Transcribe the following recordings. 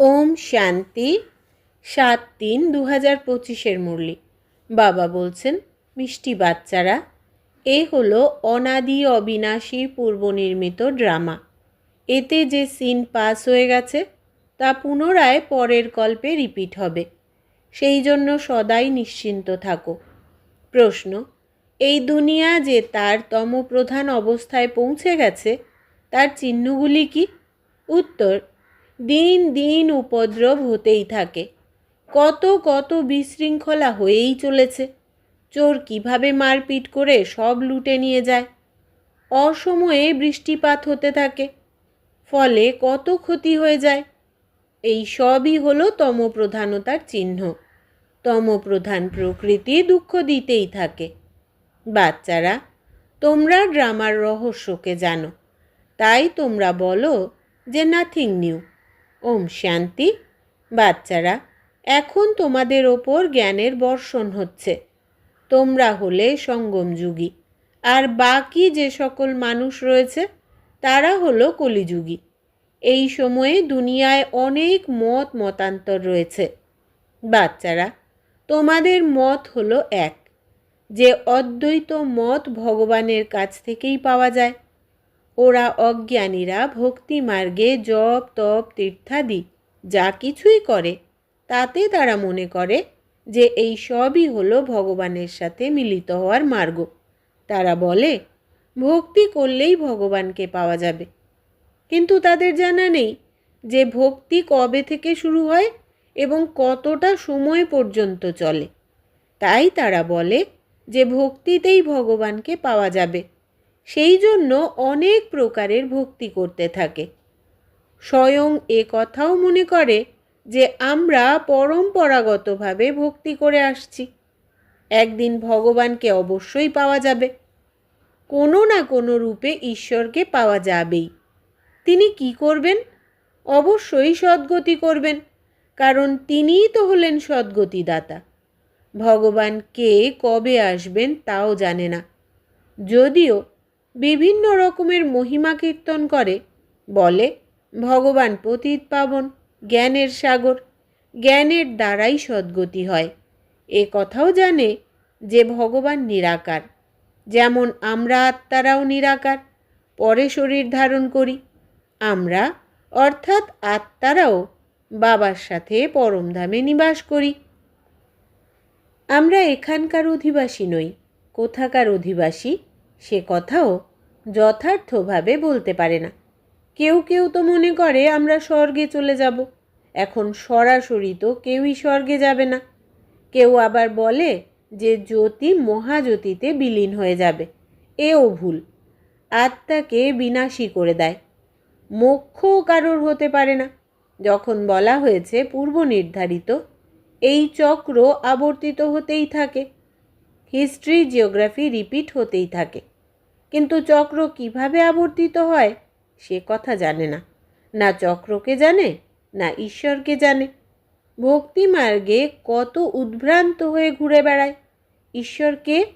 ওম শান্তি সাত তিন দু হাজার পঁচিশের মুরলি। বাবা বলছেন, মিষ্টি বাচ্চারা, এ হলো অনাদি অবিনাশী পূর্বনির্মিত ড্রামা। এতে যে সিন পাস হয়ে গেছে, তা পুনরায় পরের কল্পে রিপিট হবে। সেই জন্য সদাই নিশ্চিন্ত থাকো। প্রশ্ন, এই দুনিয়া যে তার তমপ্রধান অবস্থায় পৌঁছে গেছে, তার চিহ্নগুলি কি? উত্তর দিন দিন উপদ্রব হতেই থাকে। কত কত বিশৃঙ্খলা হয়েই চলেছে। চোর কীভাবে মারপিট করে সব লুটে নিয়ে যায়। অসময়ে বৃষ্টিপাত হতে থাকে, ফলে কত ক্ষতি হয়ে যায়। এই সবই হলো তমপ্রধানতার চিহ্ন। তমপ্রধান প্রকৃতি দুঃখ দিতেই থাকে। বাচ্চারা, তোমরা ড্রামার রহস্যকে জানো। তাই তোমরা বলো যে নাথিং নিউ ওম শান্তি। বাচ্চারা, এখন তোমাদের ওপর জ্ঞানের বর্ষণ হচ্ছে। তোমরা হলে সঙ্গমযুগী আর বাকি যে সকল মানুষ রয়েছে, তারা হলো কলিযুগী। এই সময়ে দুনিয়ায় অনেক মত মতান্তর রয়েছে। বাচ্চারা, তোমাদের মত হলো এক, যে অদ্বৈত মত ভগবানের কাছ থেকেই পাওয়া যায়। ওরা অজ্ঞানীরা ভক্তি মার্গে জপ, তপ, তীর্থাদি যা কিছুই করে, তাতে তারা মনে করে যে এই সবই হলো ভগবানের সাথে মিলিত হওয়ার মার্গ। তারা বলে, ভক্তি করলেই ভগবানকে পাওয়া যাবে। কিন্তু তাদের জানা নেই যে ভক্তি কবে থেকে শুরু হয় এবং কতটা সময় পর্যন্ত চলে। তাই তারা বলে যে ভক্তিতেই ভগবানকে পাওয়া যাবে। সেই জন্য অনেক প্রকারের ভক্তি করতে থাকে। স্বয়ং এ কথাও মনে করে যে আমরা পরম্পরাগতভাবে ভক্তি করে আসছি। একদিন ভগবানকে অবশ্যই পাওয়া যাবে। কোনো না কোনো রূপে ঈশ্বরকে পাওয়া যাবেই। তিনি কি করবেন? অবশ্যই সদ্গতি করবেন, কারণ তিনিই তো হলেন সদ্গতিদাতা। ভগবান কে কবে আসবেন তাও জানে না। যদিও বিভিন্ন রকমের মহিমা কীর্তন করে। বলে, ভগবান পতিত পাবন, জ্ঞানের সাগর। জ্ঞানের দ্বারাই সদ্গতি হয়। এ কথাও জানে যে ভগবান নিরাকার। যেমন আমরা আত্মারাও নিরাকার, পরে শরীর ধারণ করি। আমরা, অর্থাৎ আত্মারাও, বাবার সাথে পরমধামে নিবাস করি। আমরা এখানকার অধিবাসী নই, কোথাকার অধিবাসী সে কথাও যথার্থভাবে বলতে পারে না। কেউ কেউ তো মনে করে, আমরা স্বর্গে চলে যাব। এখন সরাসরি তো কেউই স্বর্গে যাবে না। কেউ আবার বলে যে জ্যোতি মহাজ্যোতিতে বিলীন হয়ে যাবে। এও ভুল। আত্মাকে বিনাশী করে দেয়। মোক্ষও কারোর হতে পারে না। যখন বলা হয়েছে পূর্ব নির্ধারিত, এই চক্র আবর্তিত হতেই থাকে। হিস্ট্রি, জিওগ্রাফি রিপিট হতেই থাকে। কিন্তু চক্র কীভাবে আবর্তিত হয়, সে কথা জানে না। না চক্রকে জানে, না ঈশ্বরকে জানে। ভক্তি মার্গে কত উদ্ভ্রান্ত হয়ে ঘুরে বেড়ায়। ঈশ্বরকে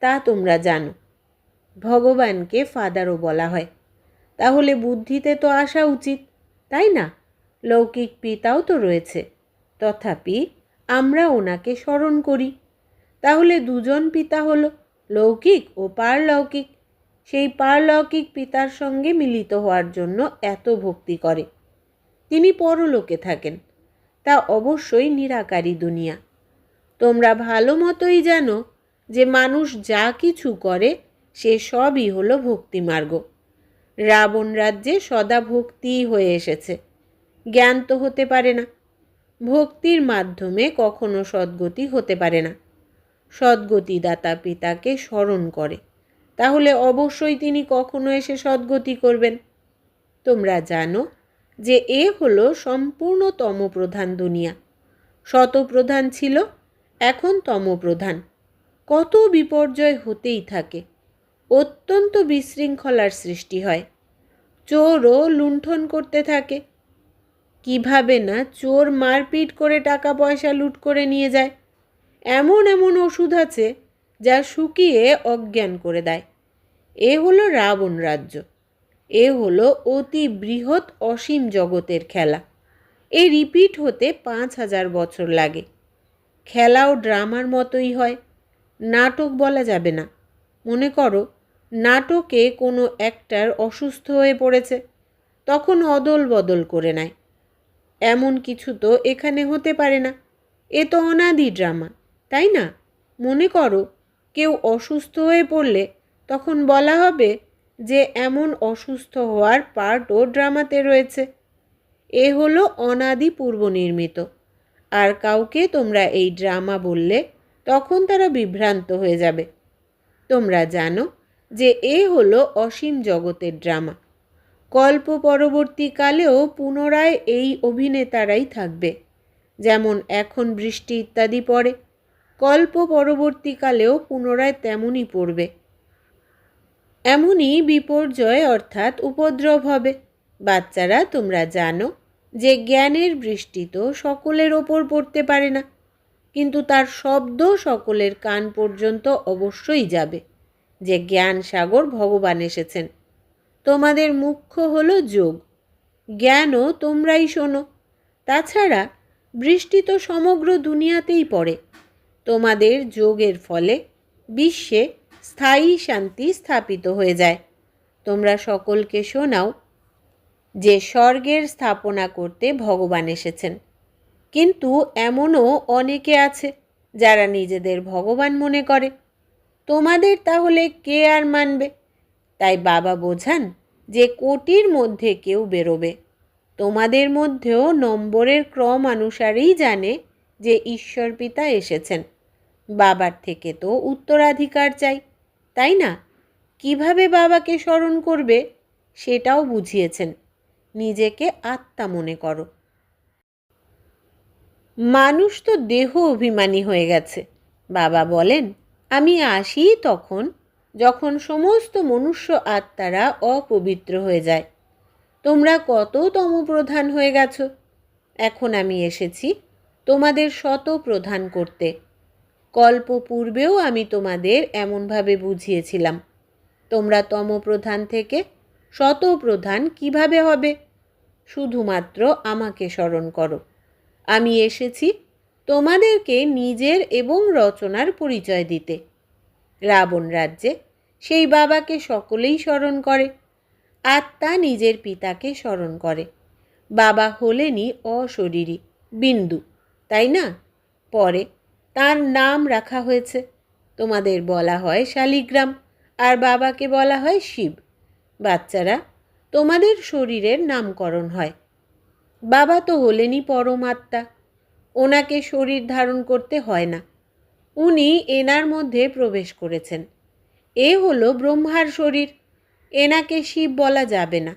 তা তোমরা জানো, ভগবানকে ফাদারও বলা হয়। তাহলে বুদ্ধিতে তো আসা উচিত, তাই না? লৌকিক পিতাও তো রয়েছে, তথাপি আমরা ওনাকে স্মরণ করি। তাহলে দুজন পিতা হলো, লৌকিক ও পারলৌকিক। সেই পারলৌকিক পিতার সঙ্গে মিলিত হওয়ার জন্য এত ভক্তি করে। তিনি পরলোকে থাকেন, তা অবশ্যই নিরাকারী দুনিয়া। তোমরা ভালো মতোই জানো যে মানুষ যা কিছু করে, সে সবই হলো ভক্তিমার্গ রাবণ রাজ্যে সদা ভক্তিই হয়ে এসেছে, জ্ঞান তো হতে পারে না। ভক্তির মাধ্যমে কখনো সদ্গতি হতে পারে না। সদ্গতিদাতা পিতাকে স্মরণ করে। তাহলে অবশ্যই তিনি কখনো এসে সদ্গতি করবেন। তোমরা জানো যে এ হলো সম্পূর্ণ তমপ্রধান দুনিয়া। শতপ্রধান ছিল, এখন তমপ্রধান কত বিপর্যয় হতেই থাকে, অত্যন্ত বিশৃঙ্খলার সৃষ্টি হয়। চোরও লুণ্ঠন করতে থাকে। কীভাবে না চোর মারপিট করে টাকা পয়সা লুট করে নিয়ে যায়। এমন এমন ওষুধ আছে যা শুকিয়ে অজ্ঞান করে দেয়। এ হলো রাবণ রাজ্য। এ হলো অতি বৃহৎ অসীম জগতের খেলা। এ রিপিট হতে পাঁচ হাজার বছর লাগে। খেলাও ড্রামার মতোই হয়। নাটক বলা যাবে না। মনে করো, নাটকে কোনো অ্যাক্টার অসুস্থ হয়ে পড়েছে, তখন অদল বদল করে নেয়। এমন কিছু তো এখানে হতে পারে না। এ তো অনাদি ড্রামা, তাই না? মনে করো কেউ অসুস্থ হয়ে পড়লে তখন বলা হবে যে এমন অসুস্থ হওয়ার পার্টও ড্রামাতে রয়েছে। এ হলো অনাদি পূর্বনির্মিত আর কাউকে তোমরা এই ড্রামা বললে তখন তারা বিভ্রান্ত হয়ে যাবে। তোমরা জানো যে এ হলো অসীম জগতের ড্রামা কল্প পরবর্তীকালেও পুনরায় এই অভিনেতারাই থাকবে। যেমন এখন বৃষ্টি ইত্যাদি পড়ে। কল্প পরবর্তীকালেও পুনরায় তেমনই পড়বে। এমনই বিপর্যয় অর্থাৎ উপদ্রব হবে। বাচ্চারা, তোমরা জানো যে জ্ঞানের বৃষ্টি তো সকলের ওপর পড়তে পারে না, কিন্তু তার শব্দ সকলের কান পর্যন্ত অবশ্যই যাবে। যে জ্ঞান সাগর ভগবান এসেছেন। তোমাদের মুখ্য হলো যোগ। জ্ঞানও তোমরাই শোনো। তাছাড়া বৃষ্টি তো সমগ্র দুনিয়াতেই পড়ে। তোমাদের যোগের ফলে বিশ্বে স্থায়ী শান্তি স্থাপিত হয়ে যায়। তোমরা সকলকে শোনাও যে স্বর্গের স্থাপনা করতে ভগবান এসেছেন। কিন্তু এমনও অনেকে আছে যারা নিজেদের ভগবান মনে করে। তোমাদের তাহলে কে আর মানবে? তাই বাবা বোঝান যে কোটির মধ্যে কেউ বেরোবে। তোমাদের মধ্যেও নম্বরের ক্রম অনুসারেই জানে যে ঈশ্বর পিতা এসেছেন। বাবার থেকে তো উত্তরাধিকার চাই, তাই না? কীভাবে বাবাকে স্মরণ করবে সেটাও বুঝিয়েছেন। নিজেকে আত্মা মনে করো। মানুষ তো দেহ অভিমানী হয়ে গেছে। বাবা বলেন, আমি আসি তখন যখন সমস্ত মনুষ্য আত্মারা অপবিত্র হয়ে যায়। তোমরা কত তম প্রধান হয়ে গেছো? এখন আমি এসেছি তোমাদের শত প্রধান করতে। কল্প পূর্বেও আমি তোমাদের এমনভাবে বুঝিয়েছিলাম। তোমরা তমপ্রধান থেকে শতপ্রধান কীভাবে হবে? শুধুমাত্র আমাকে স্মরণ করো। আমি এসেছি তোমাদেরকে নিজের এবং রচনার পরিচয় দিতে। রাবণ রাজ্যে সেই বাবাকে সকলেই স্মরণ করে। আত্মা নিজের পিতাকে স্মরণ করে। বাবা হলেনই অশরীরী, বিন্দু, তাই না? পরে তার নাম রাখা হয়েছে। তোমাদের বলা হয় শালিগ্রাম, আর বাবাকে বলা হয় শিব। বাচ্চারা, তোমাদের শরীরের নামকরণ হয়। বাবা তো হলেনই পরমাত্মা, ওনাকে শরীর ধারণ করতে হয় না। উনি এনার মধ্যে প্রবেশ করেছেন। এ হলো ব্রহ্মার শরীর, এনাকে শিব বলা যাবে না।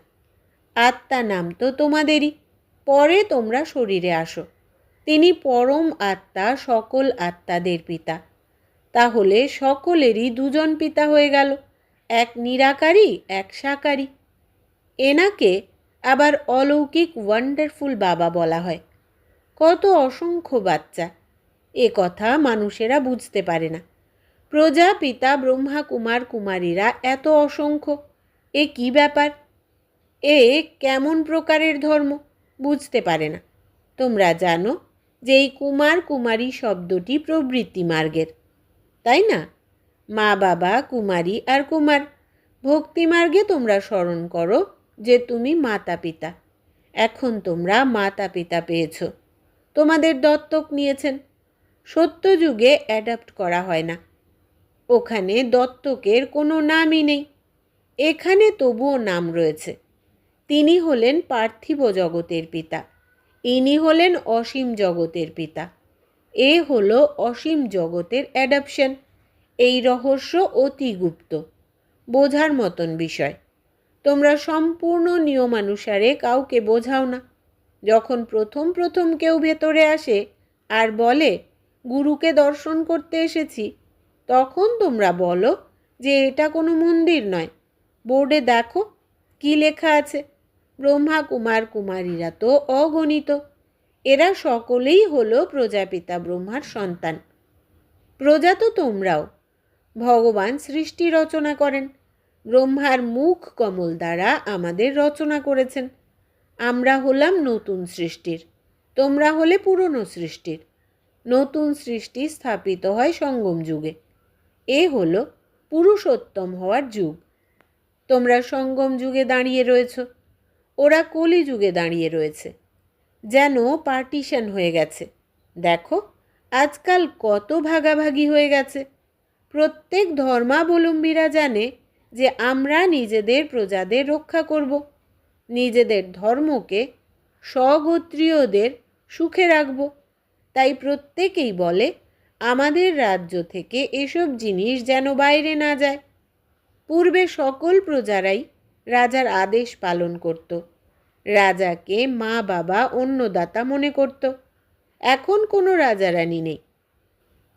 আত্মা নাম তো তোমাদেরই, পরে তোমরা শরীরে আসো। তিনি পরম আত্মা, সকল আত্মাদের পিতা। তাহলে সকলেরই দুজন পিতা হয়ে গেল, এক নিরাকারী, এক সাকারী। এনাকে আবার অলৌকিক ওয়ান্ডারফুল বাবা বলা হয়। কত অসংখ্য বাচ্চা, এ কথা মানুষেরা বুঝতে পারে না। প্রজাপিতা ব্রহ্মা, কুমার, কুমারীরা এত অসংখ্য, এ কি ব্যাপার? এ কেমন প্রকারের ধর্ম, বুঝতে পারে না। তোমরা জানো যে এই কুমার কুমারী শব্দটি প্রবৃত্তি মার্গের। তাই না? মা বাবা, কুমারী আর কুমার, ভক্তি মার্গে তোমরা স্মরণ করো যে তুমি মাতা পিতা। এখন তোমরা মাতা পিতা পেয়েছ। তোমাদের দত্তক নিয়েছেন। সত্যযুগে অ্যাডাপ্ট করা হয় না। ওখানে দত্তকের কোনো নামই নেই। এখানে তবুও নাম রয়েছে। তিনি হলেন পার্থিব জগতের পিতা। ইনি হলেন অসীম জগতের পিতা। এ হলো অসীম জগতের অ্যাডাপশন এই রহস্য অতি গুপ্ত। বোঝার মতন বিষয়। তোমরা সম্পূর্ণ নিয়মানুসারে কাউকে বোঝাও না। যখন প্রথম প্রথম কেউ ভেতরে আসে আর বলে, গুরুকে দর্শন করতে এসেছি, তখন তোমরা বলো যে এটা কোনো মন্দির নয়। বোর্ডে দেখো কি লেখা আছে। ব্রহ্মা কুমার কুমারীরা তো অগণিত। এরা সকলেই হলো প্রজাপিতা ব্রহ্মার সন্তান। প্রজা তো তোমরাও। ভগবান সৃষ্টি রচনা করেন। ব্রহ্মার মুখ কমল দ্বারা আমাদের রচনা করেছেন। আমরা হলাম নতুন সৃষ্টির। তোমরা হলে পুরনো সৃষ্টির। নতুন সৃষ্টি স্থাপিত হয় সঙ্গম যুগে। এ হলো পুরুষোত্তম হওয়ার যুগ। তোমরা সঙ্গম যুগে দাঁড়িয়ে রয়েছ। ওরা কলি যুগে দাঁড়িয়ে রয়েছে। যেন পার্টিশন হয়ে গেছে। দেখো, আজকাল কত ভাগাভাগি হয়ে গেছে। প্রত্যেক ধর্মাবলম্বীরা জানে যে আমরা নিজেদের প্রজাদের রক্ষা করব। নিজেদের ধর্মকে স্বগোত্রীয়দের সুখে রাখব। তাই প্রত্যেকেই বলে, আমাদের রাজ্য থেকে এসব জিনিস যেন বাইরে না যায়। পূর্বে সকল প্রজারাই রাজার আদেশ পালন করত। রাজাকে মা বাবা অন্নদাতা মনে করত। এখন কোনো রাজারানী নেই।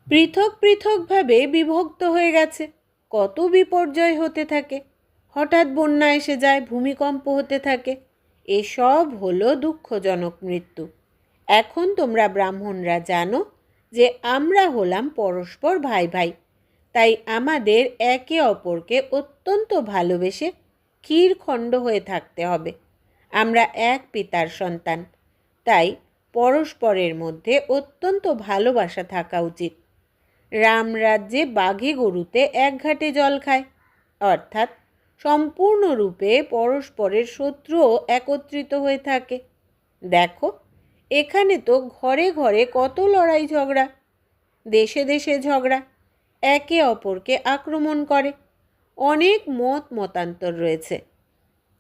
পৃথক পৃথকভাবে বিভক্ত হয়ে গেছে। কত বিপর্যয় হতে থাকে। হঠাৎ বন্যা এসে যায়, ভূমিকম্প হতে থাকে। এসব হলো দুঃখজনক মৃত্যু। এখন তোমরা ব্রাহ্মণরা জানো যে আমরা হলাম পরস্পর ভাই ভাই। তাই আমাদের একে অপরকে অত্যন্ত ভালোবেসে ক্ষীরখণ্ড হয়ে থাকতে হবে। আমরা এক পিতার সন্তান। তাই পরস্পরের মধ্যে অত্যন্ত ভালোবাসা থাকা উচিত। রামরাজ্যে বাঘে গরুতে এক ঘাটে জল খায়। অর্থাৎ সম্পূর্ণরূপে পরস্পরের শত্রুও একত্রিত হয়ে থাকে। দেখো, এখানে তো ঘরে ঘরে কত লড়াই ঝগড়া। দেশে দেশে ঝগড়া। একে অপরকে আক্রমণ করে। অনেক মত মতান্তর রয়েছে।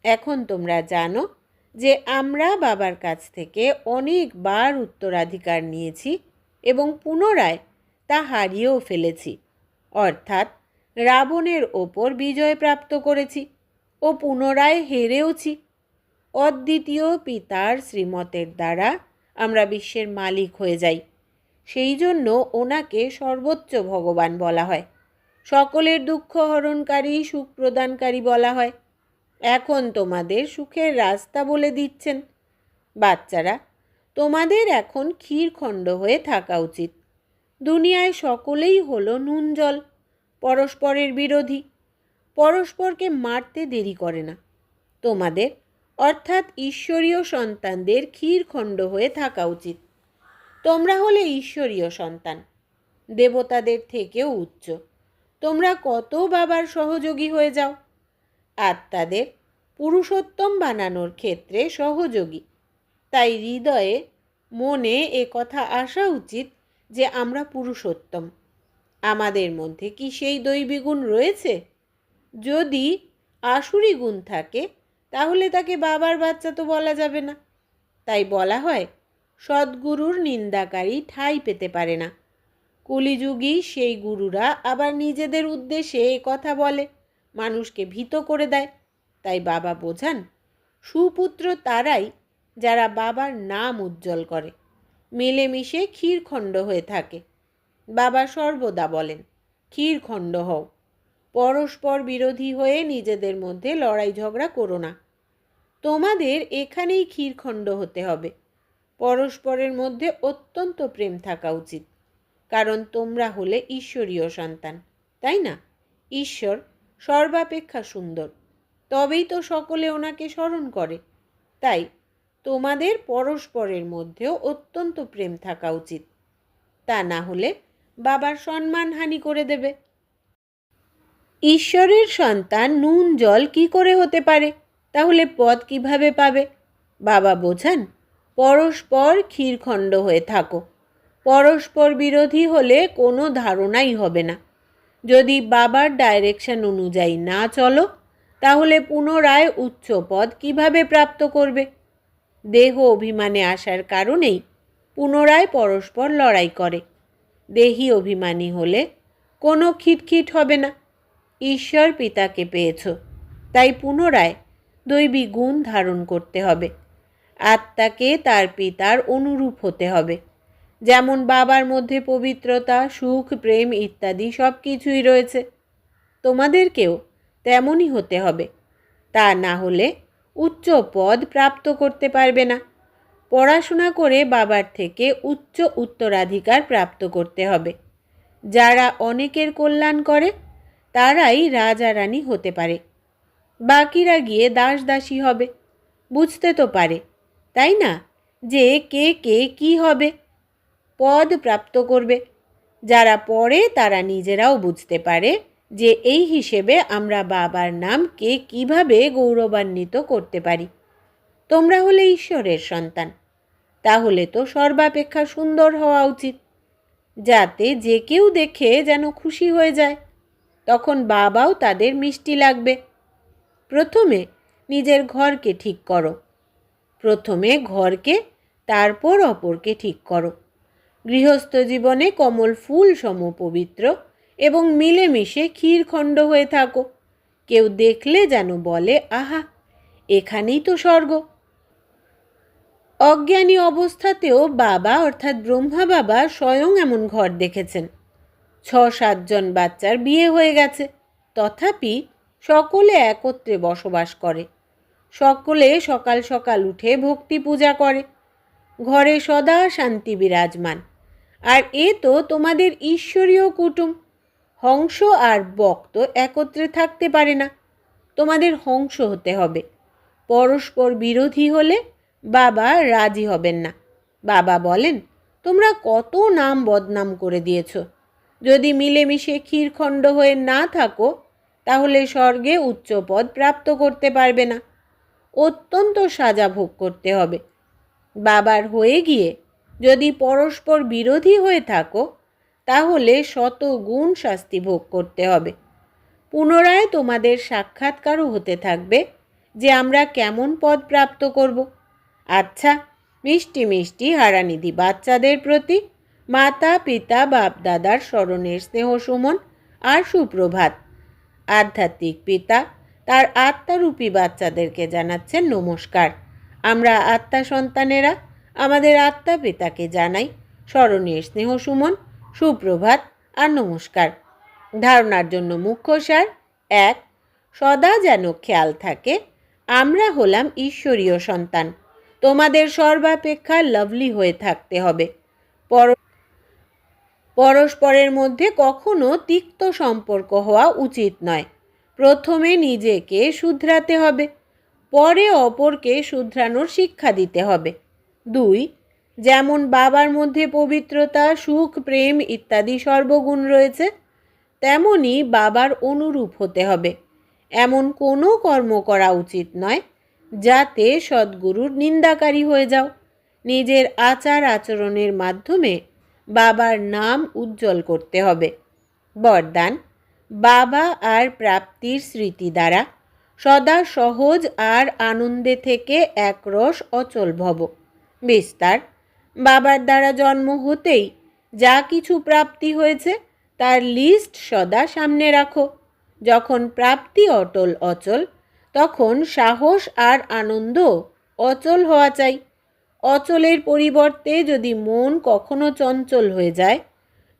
এখন তোমরা জানো যে আমরা বাবার কাছ থেকে অনেকবার উত্তরাধিকার নিয়েছি এবং পুনরায় তা হারিয়েও ফেলেছি। অর্থাৎ রাবণের ওপর বিজয় প্রাপ্ত করেছি ও পুনরায় হেরেওছি। অদ্বিতীয় পিতার শ্রীমতের দ্বারা আমরা বিশ্বের মালিক হয়ে যাই। সেই জন্য ওনাকে সর্বোচ্চ ভগবান বলা হয়। সকলের দুঃখ হরণকারী, সুখ প্রদানকারী বলা হয়। এখন তোমাদের সুখের রাস্তা বলে দিচ্ছেন। বাচ্চারা, তোমাদের এখন ক্ষীরখণ্ড হয়ে থাকা উচিত। দুনিয়ায় সকলেই হলো নুন জল, পরস্পরের বিরোধী। পরস্পরকে মারতে দেরি করে না। তোমাদের, অর্থাৎ ঈশ্বরীয় সন্তানদের ক্ষীরখণ্ড হয়ে থাকা উচিত। তোমরা হলে ঈশ্বরীয় সন্তান, দেবতাদের থেকেও উচ্চ। তোমরা কত বাবার সহযোগী হয়ে যাও। আত্মাদের পুরুষোত্তম বানানোর ক্ষেত্রে সহযোগী। তাই হৃদয়ে, মনে এ কথা আসা উচিত যে আমরা পুরুষোত্তম। আমাদের মধ্যে কি সেই দৈবী গুণ রয়েছে? যদি আসুরি গুণ থাকে, তাহলে তাকে বাবার বাচ্চা তো বলা যাবে না। তাই বলা হয়, সদ্গুরুর নিন্দাকারী ঠাঁই পেতে পারে না। কলিযুগী সেই গুরুরা আবার নিজেদের উদ্দেশ্যে এ কথা বলে। মানুষকে ভীত করে দেয়। তাই বাবা বোঝান, সুপুত্র তারাই যারা বাবার নাম উজ্জ্বল করে, মিলেমিশে ক্ষীরখণ্ড হয়ে থাকে। বাবা সর্বদা বলেন, ক্ষীরখণ্ড হও। পরস্পর বিরোধী হয়ে নিজেদের মধ্যে লড়াই ঝগড়া করো না। তোমাদের এখানেই ক্ষীরখণ্ড হতে হবে। পরস্পরের মধ্যে অত্যন্ত প্রেম থাকা উচিত, কারণ তোমরা হলে ঈশ্বরীয় সন্তান, তাই না? ঈশ্বর সর্বাপেক্ষা সুন্দর। তবেই তো সকলে ওনাকে স্মরণ করে। তাই তোমাদের পরস্পরের মধ্যেও অত্যন্ত প্রেম থাকা উচিত। তা না হলে বাবার সম্মানহানি করে দেবে। ঈশ্বরের সন্তান নুন, জল কি করে হতে পারে? তাহলে পদ কীভাবে পাবে? বাবা বোঝান, পরস্পর ক্ষীরখণ্ড হয়ে থাকো। পরস্পর বিরোধী হলে কোনো ধারণাই হবে না। যদি বাবার ডাইরেকশন অনুযায়ী না চলো, তাহলে পুনরায় উচ্চ পদ কীভাবে প্রাপ্ত করবে? দেহ অভিমানে আসার কারণেই পুনরায় পরস্পর লড়াই করে। দেহি অভিমানী হলে কোনো খিটখিট হবে না। ঈশ্বর পিতাকে পেয়েছ, তাই পুনরায় দৈবী গুণ ধারণ করতে হবে। আত্মাকে তার পিতার অনুরূপ হতে হবে। যেমন বাবার মধ্যে পবিত্রতা, সুখ, প্রেম ইত্যাদি সব কিছুই রয়েছে তোমাদেরকেও তেমনই হতে হবে। তা না হলে উচ্চ পদ প্রাপ্ত করতে পারবে না। পড়াশোনা করে বাবার থেকে উচ্চ উত্তরাধিকার প্রাপ্ত করতে হবে। যারা অনেকের কল্যাণ করে, তারাই রাজা রানী হতে পারে। বাকিরা গিয়ে দাস দাসী হবে। বুঝতে তো পারে, তাই না? যে কে কে কি হবে। পদ প্রাপ্ত করবে। যারা পড়ে, তারা নিজেরাও বুঝতে পারে যে এই হিসেবে আমরা বাবার নামকে কীভাবে গৌরবান্বিত করতে পারি। তোমরা হলে ঈশ্বরের সন্তান। তাহলে তো সর্বাপেক্ষা সুন্দর হওয়া উচিত। যাতে যে কেউ দেখে যেন খুশি হয়ে যায়। তখন বাবাও তাদের মিষ্টি লাগবে। প্রথমে নিজের ঘরকে ঠিক করো। প্রথমে ঘরকে, তারপর অপরকে ঠিক করো। গৃহস্থ জীবনে কমল ফুল সম পবিত্র এবং মিলেমিশে ক্ষীরখণ্ড হয়ে থাকো। কেউ দেখলে যেন বলে, আহা, এখানেই তো স্বর্গ। অজ্ঞানী অবস্থাতেও বাবা অর্থাৎ ব্রহ্মা বাবা স্বয়ং এমন ঘর দেখেছেন। ছ সাতজন বাচ্চার বিয়ে হয়ে গেছে। তথাপি সকলে একত্রে বসবাস করে। সকলে সকাল সকাল উঠে ভক্তি পূজা করে। ঘরে সদা শান্তি বিরাজমান। আর এ তো তোমাদের ঈশ্বরীয় কুটুম। হংস আর বক তো একত্রে থাকতে পারে না। তোমাদের হংস হতে হবে। পরস্পর বিরোধী হলে বাবা রাজি হবেন না। বাবা বলেন, তোমরা কত নাম বদনাম করে দিয়েছ। যদি মিলেমিশে ক্ষীরখণ্ড হয়ে না থাকো, তাহলে স্বর্গে উচ্চ পদ প্রাপ্ত করতে পারবে না। অত্যন্ত সাজা ভোগ করতে হবে। বাবার হয়ে গিয়ে যদি পরস্পর বিরোধী হয়ে থাকো, তাহলে শত গুণ শাস্তি ভোগ করতে হবে। পুনরায় তোমাদের সাক্ষাৎকারও হতে থাকবে যে আমরা কেমন পদ প্রাপ্ত করব। আচ্ছা মিষ্টি মিষ্টি হারানিধি বাচ্চাদের প্রতি মাতা, পিতা বাপ দাদার স্মরণের স্নেহ সুমন আর সুপ্রভাত। আধ্যাত্মিক পিতা তার আত্মারূপী বাচ্চাদেরকে জানাচ্ছেন নমস্কার। আমরা আত্মা সন্তানেরা আমাদের আত্মা পিতাকে জানাই। স্মরণীয় স্নেহ সুমন, সুপ্রভাত আর নমস্কার। ধারণার জন্য মুখ্য সার, এক, সদা যেন খেয়াল থাকে, আমরা হলাম ঈশ্বরীয় সন্তান। তোমাদের সর্বাপেক্ষা লাভলি হয়ে থাকতে হবে। পর, পরস্পরের মধ্যে কখনো তিক্ত সম্পর্ক হওয়া উচিত নয়। প্রথমে নিজেকে শুধরাতে হবে, পরে অপরকে শুধরানোর শিক্ষা দিতে হবে। দুই, যেমন বাবার মধ্যে পবিত্রতা, সুখ, প্রেম ইত্যাদি সর্বগুণ রয়েছে, তেমনি বাবার অনুরূপ হতে হবে। এমন কোনো কর্ম করা উচিত নয় যাতে সদ্গুরুর নিন্দাকারী হয়ে যাও। নিজের আচার আচরণের মাধ্যমে বাবার নাম উজ্জ্বল করতে হবে। বরদান, বাবা আর প্রাপ্তির স্মৃতি দ্বারা সদা সহজ আর আনন্দে থেকে একরস অচল ভব। বিস্তার। বাবার দ্বারা জন্ম হতেই যা কিছু প্রাপ্তি হয়েছে তার লিস্ট সদা সামনে রাখো। যখন প্রাপ্তি অটল অচল, তখন সাহস আর আনন্দ অচল হওয়া চাই। অচলের পরিবর্তে যদি মন কখনো চঞ্চল হয়ে যায়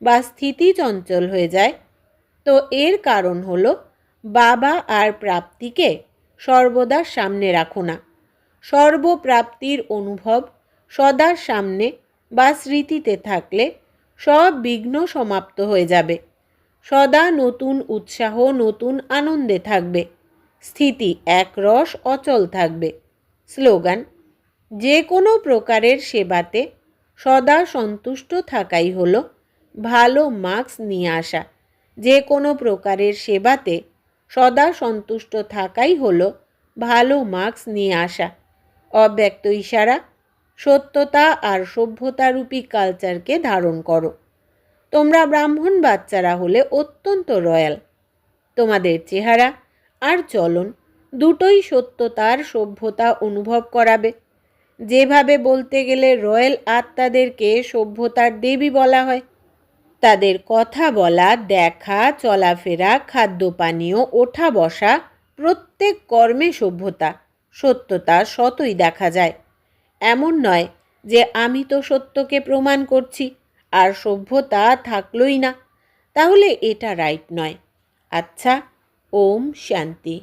বা স্থিতি চঞ্চল হয়ে যায়, তো এর কারণ হলো বাবা আর প্রাপ্তিকে সর্বদা সামনে রাখো না। সর্বপ্রাপ্তির অনুভব সদা সামনে বা স্মৃতিতে থাকলে সব বিঘ্ন সমাপ্ত হয়ে যাবে। সদা নতুন উৎসাহ, নতুন আনন্দে থাকবে। স্থিতি একরস অচল থাকবে। স্লোগান যে কোনো প্রকারের সেবাতে সদা সন্তুষ্ট থাকাই হলো ভালো মার্কস নিয়ে আসা। যে কোনো প্রকারের সেবাতে সদা সন্তুষ্ট থাকাই হলো ভালো মার্কস নিয়ে আসা। অব্যক্ত ইশারা সত্যতা আর সভ্যতারূপী কালচারকে ধারণ করো। তোমরা ব্রাহ্মণ বাচ্চারা হলে অত্যন্ত রয়্যাল। তোমাদের চেহারা আর চলন দুটোই সত্যতার সভ্যতা অনুভব করাবে। যেভাবে বলতে গেলে রয়্যাল আত্মাদেরকে সভ্যতার দেবী বলা হয়। তাদের কথা বলা, দেখা, চলাফেরা খাদ্য পানীয় ওঠা বসা প্রত্যেক কর্মে সভ্যতা, সত্যতা সতই দেখা যায়। এমন নয় যে আমি তো সত্যকে প্রমাণ করছি, আর সভ্যতা থাকলই না। তাহলে এটা রাইট নয়। আচ্ছা ওম শান্তি।